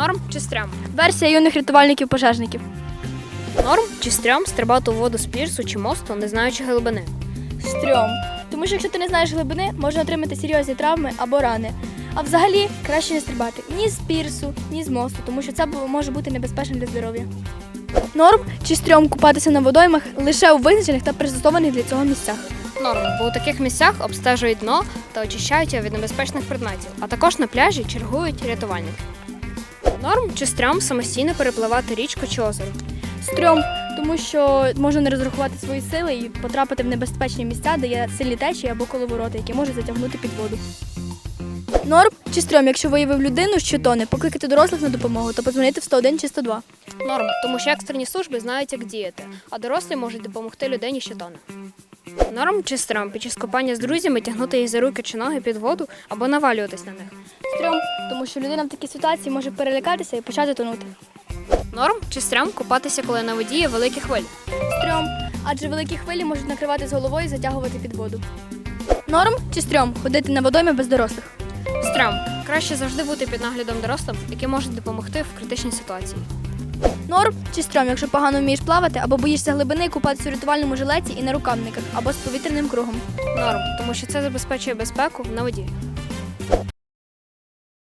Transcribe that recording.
Норм чи стрьом? Версія юних рятувальників-пожежників. Норм чи стрьом стрибати у воду з пірсу чи мосту, не знаючи глибини. Стрьом. Тому що якщо ти не знаєш глибини, можна отримати серйозні травми або рани. А взагалі краще не стрибати ні з пірсу, ні з мосту, тому що це може бути небезпечно для здоров'я. Норм чи стрьом купатися на водоймах лише у визначених та пристосованих для цього місцях. Норм, бо у таких місцях обстежують дно та очищають його від небезпечних предметів, а також на пляжі чергують рятувальники. Норм чи стрьом самостійно перепливати річку чи озеро. Стрьом, тому що можна не розрахувати свої сили і потрапити в небезпечні місця, де є сильні течії або коловороти, які можуть затягнути під воду. Норм чи стрьом, якщо виявив людину, що тоне, покликати дорослих на допомогу та подзвонити в 101 чи 102. Норм, тому що екстрені служби знають, як діяти, а дорослі можуть допомогти людині, що тоне. Норм чи стрьом під час копання з друзями тягнути їх за руки чи ноги під воду або навалюватись на них. Стрьом, тому що людина в такій ситуації може перелякатися і почати тонути. Норм чи стрьом купатися, коли на воді є великі хвилі. Стрьом, адже великі хвилі можуть накривати з головою і затягувати під воду. Норм чи стрьом ходити на водоймі без дорослих. Стрьом. Краще завжди бути під наглядом дорослим, які можуть допомогти в критичній ситуації. Норм чи стрьом, якщо погано вмієш плавати або боїшся глибини, купатися у рятувальному жилеті і на рукавниках або з повітряним кругом. Норм, тому що це забезпечує безпеку на воді.